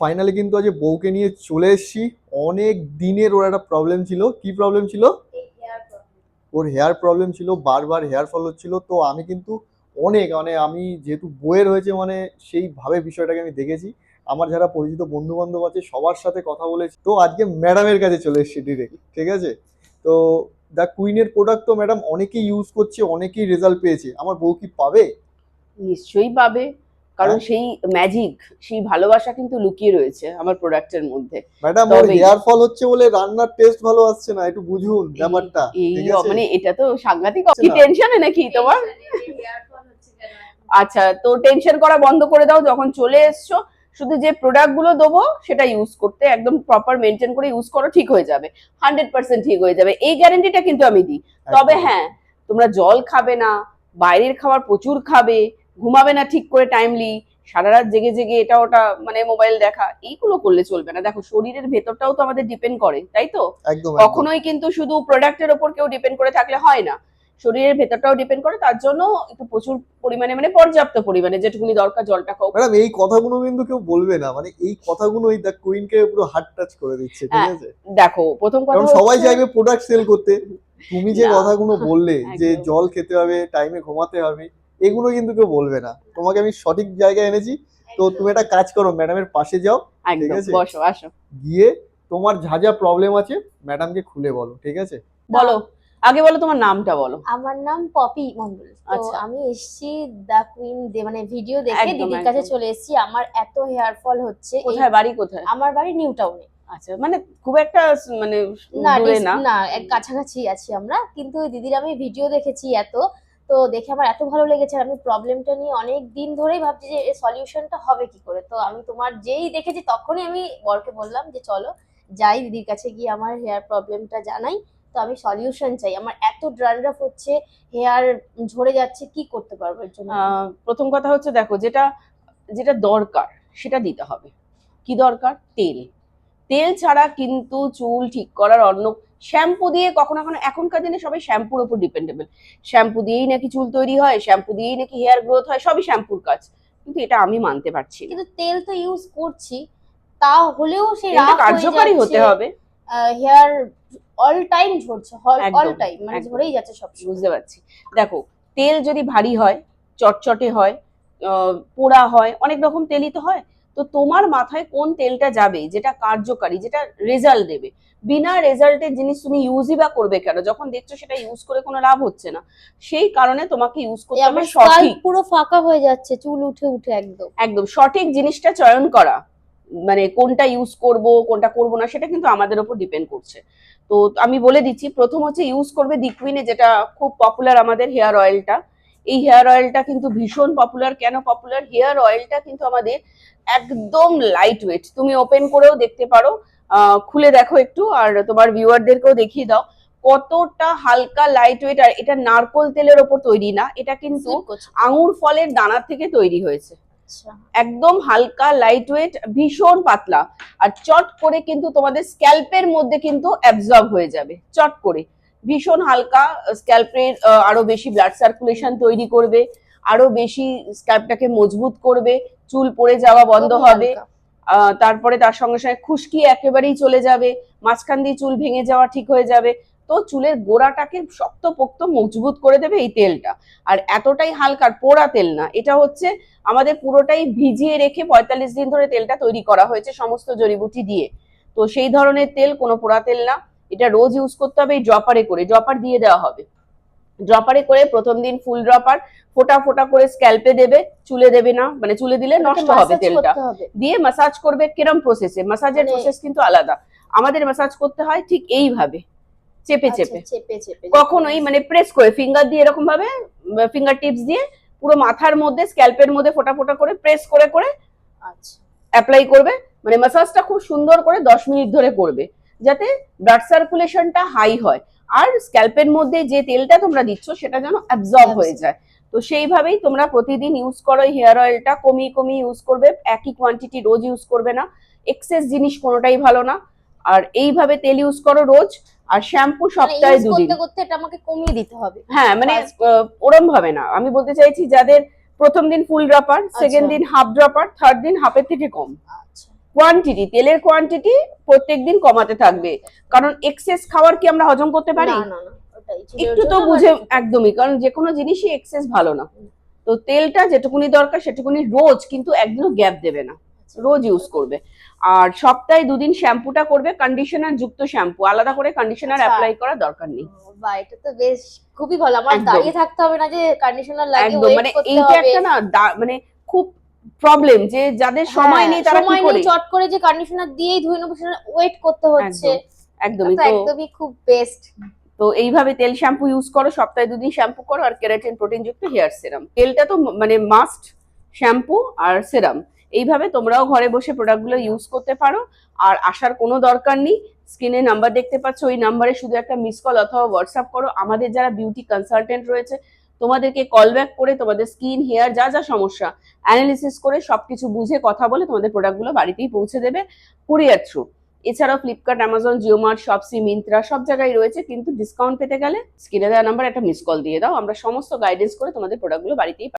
Finally কিন্তু আজ বউকে নিয়ে চলে এসেছি। অনেক দিনের ওর একটা প্রবলেম ছিল। কি প্রবলেম ছিল? ওর হেয়ার প্রবলেম ছিল, বারবার হেয়ার ফল হচ্ছিল। তো আমি কিন্তু অনেক মানে আমি যেহেতু বইয়ের হয়েছে মানে সেইভাবে বিষয়টাকে আমি দেখেছি। আমার যারা পরিচিত বন্ধু বান্ধব আছে, সবার সাথে কথা বলেছি। তো আজকে ম্যাডামের কাছে চলে এসেছি ডিরেক্ট ঠিক আছে? তো দ্য কুইনের প্রোডাক্ট তো ম্যাডাম অনেকেই ইউজ করছে, অনেকেই রেজাল্ট পেয়েছে। আমার বউ কি পাবে? নিশ্চয়ই পাবে। কারণ হ্যাঁ। সেই ম্যাজিক সেই ভালোবাসা কিন্তু লুকিয়ে রয়েছে আমার প্রোডাক্টের মধ্যে। ম্যাডাম ওর হেয়ার ফল হচ্ছে বলে রান্নার টেস্ট ভালো আসছে না একটু বুঝুন ব্যাপারটা এই ঠিক আছে? মানে এটা তো সাংঘাতিক কি। টেনশনে নাকি তোমার? আচ্ছা তো টেনশন করা বন্ধ করে দাও যখন চলে এসছো শুধু যে প্রোডাক্টগুলো দেবো সেটা ইউজ করতে একদম প্রপার মেনটেন করে ইউজ করো ঠিক হয়ে যাবে। হান্ড্রেড পার্সেন্ট ঠিক হয়ে যাবে। এই গ্যারেন্টিটা কিন্তু আমি দিই। তবে হ্যাঁ তোমরা জল খাবে না বাইরের খাবার প্রচুর খাবে ঘুমাবে না ঠিক করে টাইমলি সারা রাত জেগে জেগে এটা ওটা মানে মোবাইল দেখা এইগুলো করলে চলবে না। দেখো শরীরের ভেতরটাও তো আমাদের ডিপেন্ড করে তাই তো। কখনোই কিন্তু শুধু প্রোডাক্টের ওপর কেউ ডিপেন্ড করে থাকলে হয় না। শরীরের ভেতরটাও ডিপেন্ড করে তার জন্য একটু প্রচুর পরিমাণে মানে পর্যাপ্ত পরিমাণে যেটুকুনি দরকার জলটা খাও। ম্যাডাম এই কথাগুলো কিন্তু কেউ বলবে না মানে এই কথাগুলো এই দ্য কুইনকে পুরো হার্ট টাচ করে দিচ্ছে ঠিক হ্যাঁ, আছে? দেখো প্রথম কথা সবাই চাইবে প্রোডাক্ট সেল করতে। তুমি যে কথাগুলো বললে যে জল খেতে হবে টাইমে ঘুমাতে হবে এগুলো কিন্তু কেউ বলবে না। তোমাকে আমি সঠিক জায়গায় এনেছি। তো তুমি একটা কাজ করো ম্যাডামের পাশে যাও ঠিক আছে? বসো আসো। গিয়ে তোমার যা যা প্রবলেম আছে ম্যাডামকে খুলে বলো ঠিক আছে? বলো আগে বলো তোমার নামটা বলো। আমার নাম পপি মন্ডল তো আচ্ছা। আমি এসেছি দ্য কুইন দে মানে ভিডিও দেখে দিদির কাছে চলে এসেছি। আমার এত হেয়ার ফল হচ্ছে কোথায় বাড়ি কোথায়? আমার বাড়ি নিউ টাউনে। আচ্ছা মানে খুব একটা মানে না না? না এক কাছাকাছি আছি আমরা। কিন্তু দিদির আমি ভিডিও দেখেছি এত। তো দেখে আমার এত ভালো লেগেছে আমি প্রবলেমটা নিয়ে অনেক দিন ধরেই ভাবছি যে সলিউশনটা হবে কি করে। তো আমি তোমার যেই দেখেছি তখনই আমি বরকে বললাম যে, চলো যাই, দিদির কাছে গিয়ে আমার হেয়ার প্রবলেমটা জানাই। তো আমি সলিউশন চাই। আমার এত ড্রান্ড্রাফ হচ্ছে হেয়ার ঝরে যাচ্ছে, কি করতে পারব এর জন্য? প্রথম কথা হচ্ছে দেখো, যেটা যেটা দরকার সেটা দিতে হবে। কি দরকার? তেল। তেল ছাড়া কিন্তু চুল ঠিক করার অন্য শ্যাম্পু দিয়ে কখনো কখনো এখনকার দিনে সবাই শ্যাম্পুর উপর ডিপেন্ডেবল শ্যাম্পু দিয়েই নাকি চুল তৈরি হয় শ্যাম্পু দিয়েই নাকি হেয়ার গ্রোথ হয় সবই শ্যাম্পুর কাজ। কিন্তু এটা আমি মানতে পারছি কিন্তু তেল তো ইউজ করছি তা হলেও সেই কার্যকারী হতে হবে। হেয়ার অল টাইম ঝরছে অল টাইম মানে ঝরেই যাচ্ছে সব বুঝতে পারছি। দেখো তেল যদি ভারী হয় চটচটে হয় পোড়া হয় অনেক রকম তেলই তো হয় তো তোমার মাথায় কোন তেলটা যাবে যেটা কার্যকারী যেটা রেজাল্ট দেবে? বিনা রেজাল্টের জিনিস তুমি ইউজই বা করবে কেন? যখন দেখছ সেটা ইউজ করে কোনো লাভ হচ্ছে না। সেই কারণে তোমাকে ইউজ করতে হবে সঠিক। পুরো ফাঁকা হয়ে যাচ্ছে চুল উঠে উঠে একদম। একদম সঠিক জিনিসটা চয়ন করা। মানে কোনটা ইউজ করব কোনটা করব না সেটা কিন্তু আমাদের উপর ডিপেন্ড করছে। তো আমি বলে দিচ্ছি প্রথম হচ্ছে ইউজ করবে দিকুইনে যেটা খুব পপুলার আমাদের হেয়ার অয়েলটা এই হেয়ার অয়েলটা কিন্তু ভীষণ পপুলার কেন পপুলার হেয়ার অয়েলটা কিন্তু আমাদের একদম লাইট ওয়েট তুমি ওপেন করেও দেখতে পারো। খুলে দেখো একটু আর তোমার ভিউয়ারদেরকেও দেখিয়ে দাও। কতটা হালকা লাইট ওয়েট আর এটা নারকোল তেলের ওপর তৈরি না এটা কিন্তু আঙুর ফলের দানা থেকে তৈরি হয়েছে। আচ্ছা। একদম হালকা লাইট ওয়েট ভীষণ পাতলা। আর চট করে কিন্তু তোমাদের স্ক্যাল্পের মধ্যে কিন্তু অ্যাবজর্ব হয়ে যাবে। চট করে। ভীষণ হালকা স্ক্যাল্পের আরও বেশি ব্লাড সার্কুলেশন তৈরি করবে আরও বেশি স্ক্যাল্পটাকে মজবুত করবে চুল পড়ে যাওয়া বন্ধ হবে তারপরে তার সঙ্গে সঙ্গে খুশকি একেবারেই চলে যাবে মাঝখান দিয়ে চুল ভেঙে যাওয়া ঠিক হয়ে যাবে তো চুলের গোড়াটাকে শক্তপোক্ত মজবুত করে দেবে এই তেলটা। আর এতটাই হালকা পোড়া তেল না এটা হচ্ছে আমাদের পুরোটাই ভিজিয়ে রেখে পঁয়তাল্লিশ দিন ধরে তেলটা তৈরি করা হয়েছে সমস্ত জড়িবুটি দিয়ে। তো সেই ধরনের তেল কোনো পোড়া তেল না। এটা রোজ ইউজ করতে হবে এই ড্রপারে করে ড্রপার দিয়ে দেওয়া হবে। ড্রপারে করে প্রথম দিন ফুল ড্রপার ফোটা ফোটা করে স্ক্যাল্পে দেবে চুলে দেবে না মানে চুলে দিলে নষ্ট হবে তেলটা। দিয়ে মাসাজ করবে কিরম প্রসেসে মাসাজের প্রসেস কিন্তু আলাদা। আমাদের মাসাজ করতে হয় ঠিক এইভাবে চেপে আচ্ছা, চেপে। কখনোই মানে প্রেস করে ফিঙ্গার দিয়ে এরকম ভাবে ফিঙ্গার টিপস দিয়ে পুরো মাথার মধ্যে স্ক্যাল্পের মধ্যে ফোটা ফোটা করে প্রেস করে করে আচ্ছা। অ্যাপ্লাই করবে। মানে মাসাজটা খুব সুন্দর করে দশ মিনিট ধরে করবে। যাতে ব্লাড সার্কুলেশনটা হাই হয়। আর স্ক্যাল্পের মধ্যে যে তেলটা তোমরা দিচ্ছ সেটা যেন অ্যাবজর্ব হয়ে যায়। তো সেইভাবেই তোমরা প্রতিদিন ইউজ করো হেয়ার অয়েলটা কমিয়ে কমিয়ে ইউজ করবে একই কোয়ান্টিটি রোজ ইউজ করবে না। এক্সেস জিনিস কোনোটাই ভালো না। আর এইভাবে তেল ইউজ করো রোজ। আর শ্যাম্পু মানে সপ্তাহে দুদিন। করতে করতে এটা আমাকে কমিয়ে দিতে হবে। হ্যাঁ মানে ওরম ভাবে না। আমি বলতে চাইছি যাদের প্রথম দিন ফুল ড্রপার সেকেন্ড আচ্ছা। দিন হাফ ড্রপার থার্ড দিন হাফের থেকে কম। আচ্ছা। কোয়ান্টিটি তেলের কোয়ান্টিটি প্রত্যেকদিন কমাতে থাকবে। কারণ এক্সেস খাবার কি আমরা হজম করতে পারি? একটু তো বুঝে একদমই কারণ যে কোনো জিনিসই এক্সেস ভালো না। তো তেলটা যেটুকুনি দরকার সেটুকুনি রোজ কিন্তু একদিনও গ্যাপ দেবে না। রোজ ইউজ করবে। আর সপ্তাহে দুদিন শ্যাম্পুটা করবে কন্ডিশনার যুক্ত শ্যাম্পু। আলাদা করে কন্ডিশনার আচ্ছা। অ্যাপ্লাই করার দরকার নেই। বা এটা তো বেশ খুবই ভালো। আমার দাঁড়িয়ে থাকতে হবে না যে কন্ডিশনার লাগে একদম মানে এইটা একটা না মানে খুব প্রবলেম যে যাদের সময় হ্যাঁ, নেই তারা সময় নেই চট করে যে কন্ডিশনার দিয়েই ধুয়ে নেব সেটা ওয়েট করতে হচ্ছে। একদমই তো একদমই খুব বেস্ট তো এইভাবে তেল শ্যাম্পু ইউজ করো সপ্তাহে দুদিন শ্যাম্পু করো আর কেরাটিন প্রোটিন যুক্ত হেয়ার সিরাম তেলটা তো মানে মাস্ট শ্যাম্পু আর সিরাম এইভাবে তোমরাও ঘরে বসে প্রোডাক্টগুলো ইউজ করতে পারো। আর আসার কোনো দরকার নেই। স্ক্রিনে নাম্বার দেখতে পাচ্ছ ওই নাম্বারে শুধু একটা মিস কল অথবা হোয়াটসঅ্যাপ করো। আমাদের যারা বিউটি কনসালটেন্ট রয়েছে তোমাদেরকে কল ব্যাক করে তোমাদের স্কিন হেয়ার যা যা সমস্যা অ্যানালিসিস করে সবকিছু বুঝে কথা বলে তোমাদের প্রোডাক্টগুলো বাড়িতেই পৌঁছে দেবে কুরিয়ার থ্রু এছাড়াও Flipkart Amazon JioMart Shopsy Myntra সব জায়গায় রয়েছে, কিন্তু ডিসকাউন্ট পেতে গেলে স্ক্রিনে দেওয়া নাম্বার একটা মিস কল দিয়ে দাও। আমরা সমস্ত গাইডেন্স করে তোমাদের প্রোডাক্টগুলো বাড়িতেই